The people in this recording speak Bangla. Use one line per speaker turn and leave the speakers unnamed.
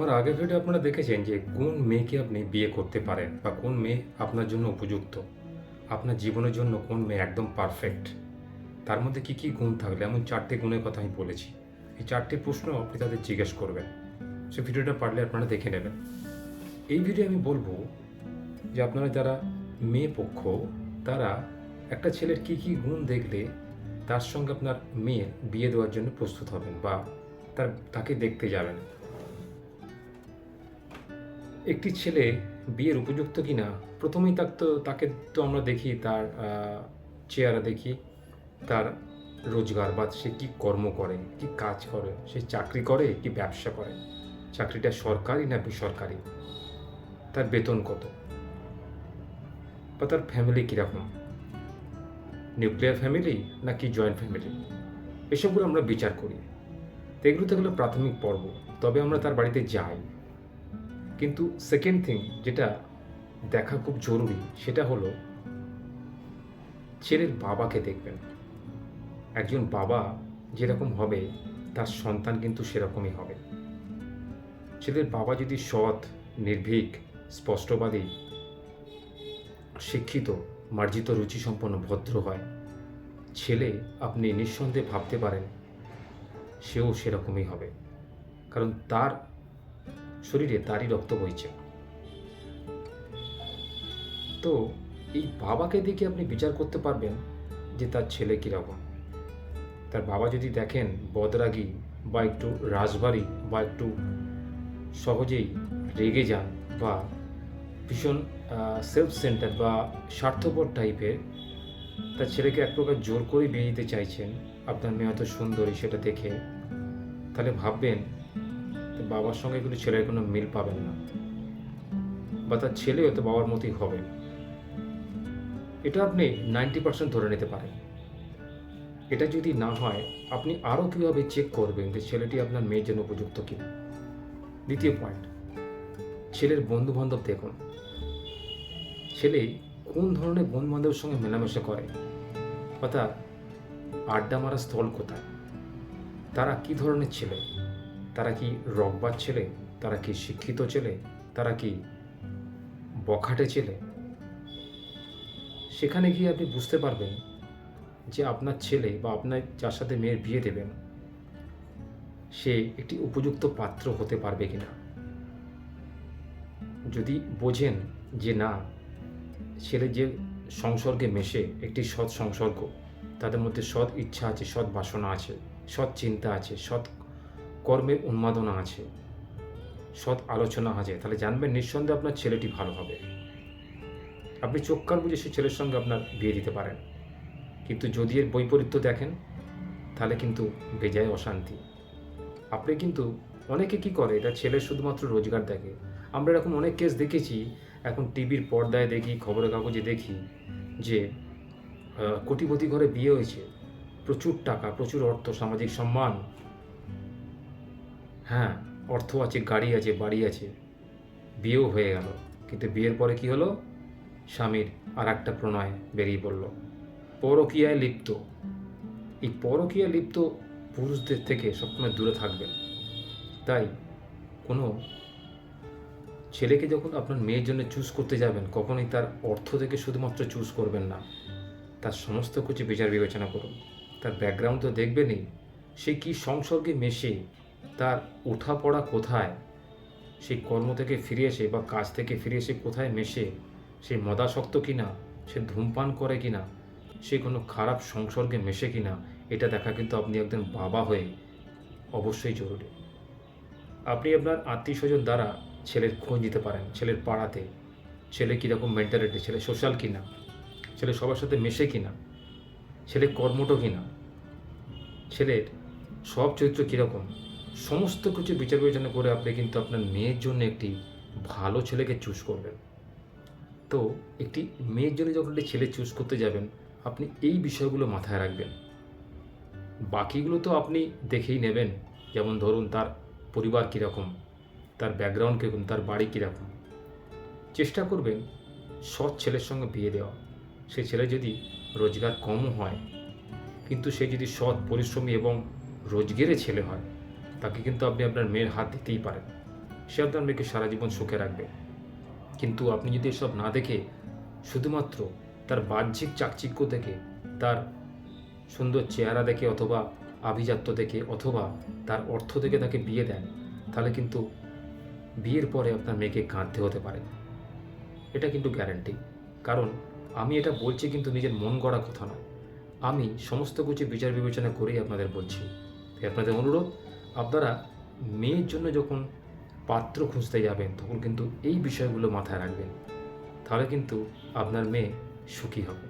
আমার আগের ভিডিও আপনারা দেখেছেন যে কোন মেয়েকে আপনি বিয়ে করতে পারেন বা কোন মেয়ে আপনার জন্য উপযুক্ত? আপনার জীবনের জন্য কোন মেয়ে একদম পারফেক্ট তার মধ্যে কি কি গুণ থাকলে? এমন চারটে গুণের কথা আমি বলেছি। এই চারটে প্রশ্ন আপনি তাদের জিজ্ঞেস করবেন। সে ভিডিওটা পারলে আপনারা দেখে নেবেন। এই ভিডিও আমি বলব যে আপনারা যারা মেয়ে পক্ষ, তারা একটা ছেলের কি কি গুণ দেখলে তার সঙ্গে আপনার মেয়ে বিয়ে দেওয়ার জন্য প্রস্তুত হবেন বা তার, তাকে দেখতে যাবেন। একটি ছেলে বিয়ের উপযুক্ত কিনা? প্রথমেই তাক তো, তাকে তো আমরা দেখি, তার চেহারা দেখি, তার রোজগার বা সে কি কর্ম করে, কি কাজ করে, সে চাকরি করে কি ব্যবসা করে? চাকরিটা সরকারি না বেসরকারি? তার বেতন কত? বা তার ফ্যামিলি কীরকম? নিউক্লিয়ার ফ্যামিলি নাকি জয়েন্ট ফ্যামিলি এসবগুলো আমরা বিচার করি। এগুলো তো হলো প্রাথমিক পর্ব। তবে আমরা তার বাড়িতে যাই। কিন্তু সেকেন্ড থিং যেটা দেখা খুব জরুরি সেটা হলো, ছেলের বাবাকে দেখবেন। একজন বাবা যেরকম হবে, তার সন্তান কিন্তু সেরকমই হবে। ছেলের বাবা যদি সৎ, নির্ভীক, স্পষ্টবাদী, শিক্ষিত, মার্জিত, রুচিসম্পন্ন, ভদ্র হয়, ছেলে আপনি নিঃসন্দেহে ভাবতে পারেন, সেও সেরকমই হবে। কারণ তার শরীরে তারই রক্ত বইছে। তো এই বাবাকে দেখে আপনি বিচার করতে পারবেন যে তার ছেলে কীরকম। তার বাবা যদি দেখেন বদরাগী বা একটু রাজবাড়ি বা একটু সহজেই রেগে যান বা ভীষণ সেলফ সেন্টার বা স্বার্থপর টাইপের তার ছেলেকে এক প্রকার জোর করে বিয়ে দিতে চাইছেন, আপনার মেয়ে হয়তো সুন্দরী সেটা দেখে, তাহলে ভাববেন বাবার সঙ্গে কিন্তু ছেলের কোনো মিল পাবেন না। বা তার ছেলে হয়তো বাবার মতোই হবে। এটা আপনি নাইনটি পার্সেন্ট ধরে নিতে পারেন। এটা যদি না হয়, আপনি আরও কীভাবে চেক করবেন যে ছেলেটি আপনার মেয়ের জন্য উপযুক্ত কিনা? দ্বিতীয় পয়েন্ট ছেলের বন্ধু বান্ধব দেখুন। ছেলে কোন ধরনের বন্ধু বান্ধবের সঙ্গে মেলামেশা করে? অর্থাৎ আড্ডা মারা স্থল কোথায়? তারা কি ধরনের ছেলে? তারা কি রকবার ছেলে? তারা কি শিক্ষিত ছেলে? তারা কি বখাটে ছেলে? সেখানে গিয়ে আপনি বুঝতে পারবেন যে আপনার ছেলে বা আপনার যার সাথে মেয়ের বিয়ে দেবেন, সে একটি উপযুক্ত পাত্র হতে পারবে কিনা? যদি বোঝেন যে না, ছেলে যে সংসর্গে মেশে একটি সৎ সংসর্গ, তাদের মধ্যে সৎ ইচ্ছা আছে, সৎ বাসনা আছে, সৎ চিন্তা আছে, সৎ কর্মের উন্মাদনা আছে। সৎ আলোচনা আছে। তাহলে জানবেন নিঃসন্দেহে আপনার ছেলেটি ভালো হবে। আপনি চোখ কান বুঝে সে ছেলের সঙ্গে আপনার বিয়ে দিতে পারেন। কিন্তু যদি এর বৈপরীত্য দেখেন, তাহলে কিন্তু বেজায় অশান্তি। আপনি কিন্তু অনেকে কি করে এটা ছেলের শুধুমাত্র রোজগার দেখে। আমরা এরকম অনেক কেস দেখেছি। এখন টিভির পর্দায় দেখি, খবরের কাগজে দেখি যে কোটিপতি ঘরে বিয়ে হয়েছে। প্রচুর টাকা, প্রচুর অর্থ, সামাজিক সম্মান হ্যাঁ অর্থ আছে, গাড়ি আছে, বাড়ি আছে। বিয়েও হয়ে গেল। কিন্তু বিয়ের পরে কি হলো? স্বামীর আর একটা প্রণয় বেরিয়ে পড়ল। পরকীয়ায় লিপ্ত। এই পরকীয়ায় লিপ্ত পুরুষদের থেকে সবসময় দূরে থাকবেন। তাই কোনো ছেলেকে যখন আপনার মেয়ের জন্য চুজ করতে যাবেন, কখনোই তার অর্থ থেকে শুধুমাত্র চুজ করবেন না। তার সমস্ত কিছু বিচার বিবেচনা করুন। তার ব্যাকগ্রাউন্ড তো দেখবেনই। সে কি সংসর্গে মেশে তার ওঠা পড়া কোথায়? সেই কর্ম থেকে ফিরে এসে বা কাজ থেকে ফিরে এসে কোথায় মেশে? সে মদাসক্ত কিনা? সে ধূমপান করে কিনা? সে কোনো খারাপ সংসর্গে মেশে কিনা? এটা দেখা কিন্তু আপনি একজন বাবা হয়ে অবশ্যই জরুরি। আপনি আপনার আত্মীয় স্বজন দ্বারা ছেলের খোঁজ নিতে পারেন, ছেলের পাড়াতে। ছেলে কীরকম মেন্টালিটি ছেলে সোশ্যাল কিনা? ছেলে সবার সাথে মেশে কিনা? ছেলে কর্মঠ কিনা? ছেলের সব চরিত্র কীরকম? সমস্ত কিছু বিচার বিবেচনা করে আপনি কিন্তু আপনার মেয়ের জন্য একটি ভালো ছেলেকে চুজ করবেন। তো একটি মেয়ের জন্য যখন একটি ছেলে চুজ করতে যাবেন, আপনি এই বিষয়গুলো মাথায় রাখবেন। বাকিগুলো তো আপনি দেখেই নেবেন, যেমন ধরুন তার পরিবার কীরকম, তার ব্যাকগ্রাউন্ড কীরকম, তার বাড়ি কীরকম। চেষ্টা করবেন সৎ ছেলের সঙ্গে বিয়ে দেওয়া। সে ছেলে যদি রোজগার কমও হয়, কিন্তু সে যদি সৎ পরিশ্রমী এবং রোজগেরে ছেলে হয় তাকে কিন্তু আপনি আপনার মেয়ের হাত দিতেই পারেন। সে আপনার মেয়েকে সারা জীবন সুখে রাখবে। কিন্তু আপনি যদি এসব না দেখে শুধুমাত্র তার বাহ্যিক চাকচিক্য দেখে, তার সুন্দর চেহারা দেখে অথবা আভিজাত্য দেখে অথবা তার অর্থ দেখে তাকে বিয়ে দেন, তাহলে কিন্তু বিয়ের পরে আপনার মেয়েকে কাঁদতে হতে পারে। এটা কিন্তু গ্যারান্টি কারণ আমি এটা বলছি কিন্তু নিজের মন গড়া কথা নয়। আমি সমস্ত কিছু বিচার বিবেচনা করেই আপনাদের বলছি। আপনাদের অনুরোধ আপনারা মেয়ের জন্য যখন পাত্র খুঁজতে যাবেন, তখন কিন্তু এই বিষয়গুলো মাথায় রাখবেন। তাহলে কিন্তু আপনার মেয়ে সুখী হবে।